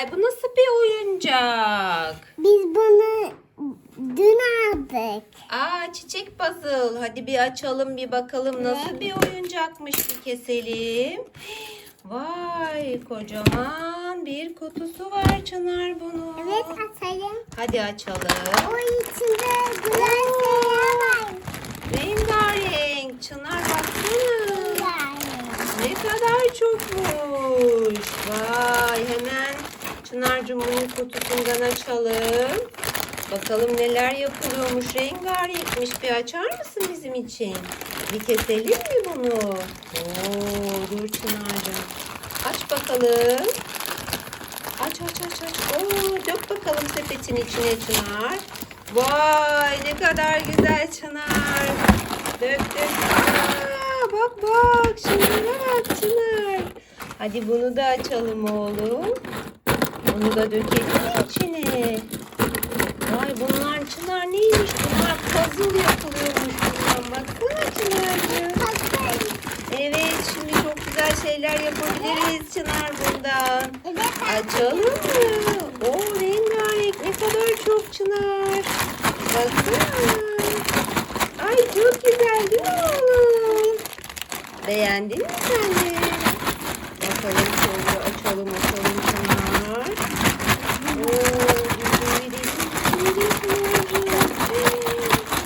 Ay bu nasıl bir oyuncak? Biz bunu dün aldık. Aa çiçek puzzle. Hadi bir açalım bir bakalım nasıl bir oyuncakmış bir keselim. Vay kocaman bir kutusu var Çınar bunun. Evet açalım. Hadi açalım. O içinde güzel şeyler var. Rengarenk. Çınar baksana. Yani. Ne kadar çokmuş. Vay Çınar'cığım bunun kutusundan açalım. Bakalım neler yapılıyormuş. Rengarenkmiş. Bir açar mısın bizim için? Bir keselim mi bunu? Oo, dur Çınar'cığım. Aç bakalım. Aç aç aç aç. Oo, dök bakalım sepetin içine Çınar. Vay ne kadar güzel Çınar. Dök dök. Aa, bak bak şunlara bak Çınar. Hadi bunu da açalım oğlum. Bunu da dökelim içine? Vay bunlar Çınar neymiş? Bunlar puzzle yapılıyormuş bundan. Baksana Çınar'cığım. Evet şimdi çok güzel şeyler yapabiliriz Çınar bundan. Açalım mı? O rengarenk ne kadar çok çınar. Baksana. Ay çok güzel değil mi oğlum? Beğendin mi sen de? Bakalım şöyle açalım açalım çınar. Oo, bizim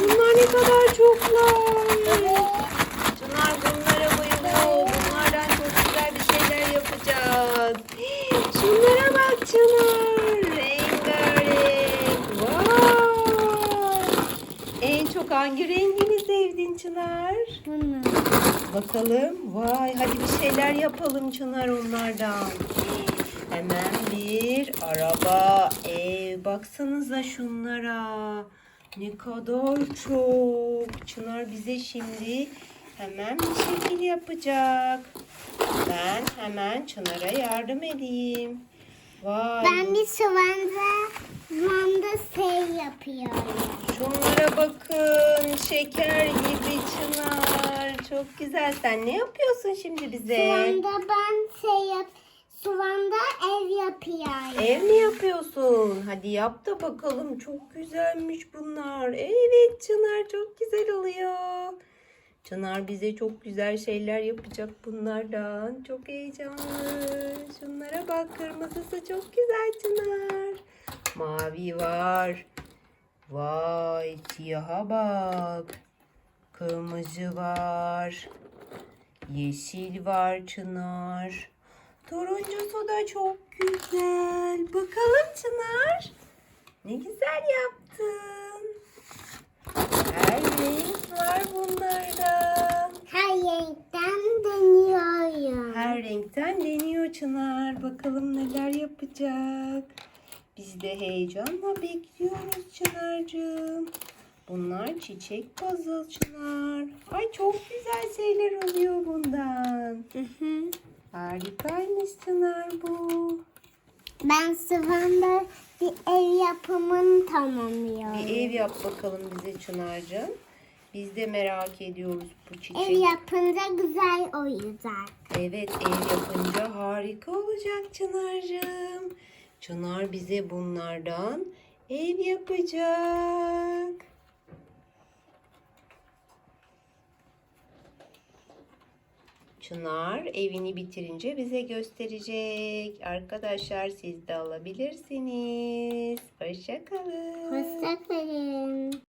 Bunlar ne kadar çoklar. Çınar bunlara bayılıyor. Bunlardan çok güzel bir şeyler yapacağız. Şunlara bak Çınar. Rengarenk. Vay. En çok hangi rengini sevdin Çınar? Bunu. Bakalım. Vay hadi bir şeyler yapalım Çınar onlardan. Hemen bir araba, ev. Baksanıza şunlara. Ne kadar çok. Çınar bize şimdi hemen bir şekil yapacak. Ben hemen Çınar'a yardım edeyim. Vay. Ben bir şey yapıyorum. Şunlara bakın. Şeker gibi Çınar. Çok güzel. Sen ne yapıyorsun şimdi bize? Sıvanda ben şey yap, sıvanda ev yapıyorum. Ev mi yapıyorsun? Hadi yap da bakalım. Çok güzelmiş bunlar. Evet Çınar çok güzel oluyor. Çınar bize çok güzel şeyler yapacak bunlardan. Çok heyecanlı. Şunlara bak kırmızısı çok güzel Çınar. Mavi var. Vay siyaha bak. Kırmızı var. Yeşil var Çınar. Turuncusu da çok güzel. Bakalım Çınar. Ne güzel yaptın. Her renk var bunlardan. Her renkten deniyorum. Her renkten deniyor Çınar. Bakalım neler yapacak. Biz de heyecanla bekliyoruz Çınar'cığım. Bunlar çiçek puzzle Çınar. Ay çok güzel şeyler oluyor bundan. Hı hı. Harikaymış Çınar bu. Ben sıvanda bir ev yapımını tamamlıyorum. Bir ev yap bakalım bize Çınar'cığım. Biz de merak ediyoruz bu çiçek. Ev yapınca güzel olacak. Evet ev yapınca harika olacak Çınar'cığım. Çınar bize bunlardan ev yapacak. Çınar evini bitirince bize gösterecek. Arkadaşlar siz de alabilirsiniz. Hoşça kalın. Hoşçakalın.